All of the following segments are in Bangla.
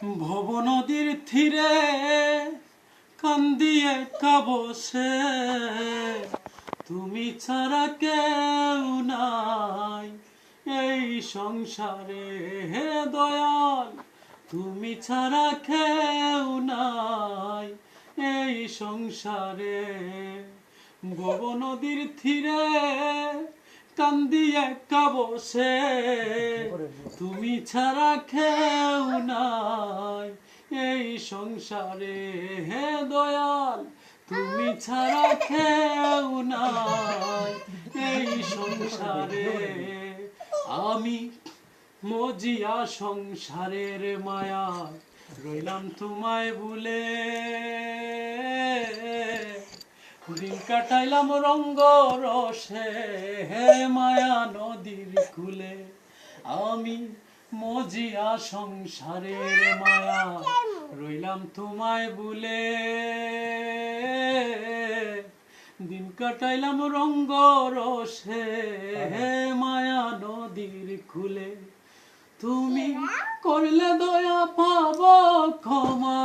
ভব নদীর তীরে কান্দিয়ে কাবসে তুমি ছাড়া কেউ নাই এই সংসারে, হে দয়াল। তুমি ছাড়া কেউ নাই এই সংসারে। ভব নদীর তীরে কান্দিয়ে কাবসে তুমি ছাড়া কেউ সংসারে, হে দয়াল, তুমি ছাড়া কেউ নাই। এই সংসারে আমি মজিয়া সংসারের মায়া রইলাম তোমায় ভুলে দিন কাটাইলাম রঙ্গ রসে, হে মায়া নদীর কুলে। আমি মজিয়া সংসারের মায়া রইলাম তোমায় বলে। দিন কাটাইলাম রঙ্গ রসে মায়া নদীর খুলে। তুমি করলে দয়া, পাব ক্ষমা।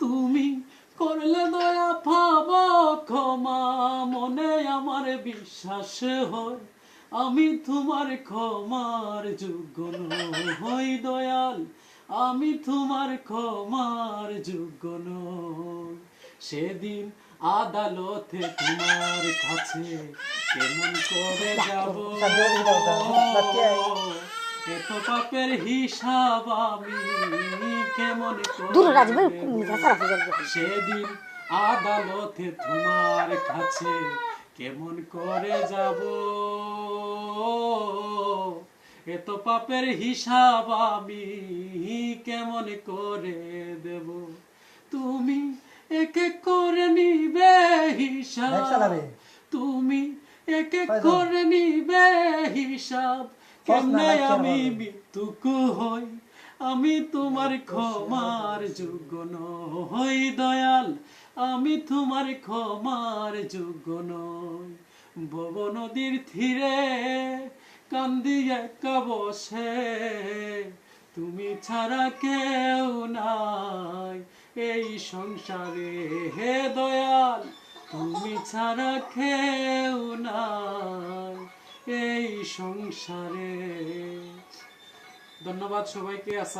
তুমি করলে দয়া, পাব ক্ষমা। মনে আমার বিশ্বাস হয়, আমি তোমার ক্ষমার যোগ্য হই দয়াল আমি তোমার ক্ষমার যোগ্য নই সেদিন আদালতে তোমার কাছে কেমন করে যাব এত পাপের হিসাব আমি কেমন সেদিন আদালতে তোমার কাছে কেমন করে যাব এত পাপের হিসাব আমি কেমন করে দেব? তুমি এক এক করে নিবে হিসাব। তুমি এক এক করে নিবে হিসাব। কেমনে আমি মৃত্যুকু হই? আমি তোমার ক্ষমার যোগ্য নই দয়াল। আমি তোমার ক্ষমার যোগ্য নই। ভব নদীর তীরে কান্দি একা বসে। তুমি ছাড়া কেউ নাই এই সংসারে। হে দয়াল, তুমি ছাড়া কেউ নাই এই সংসারে। ধন্যবাদ সবাইকে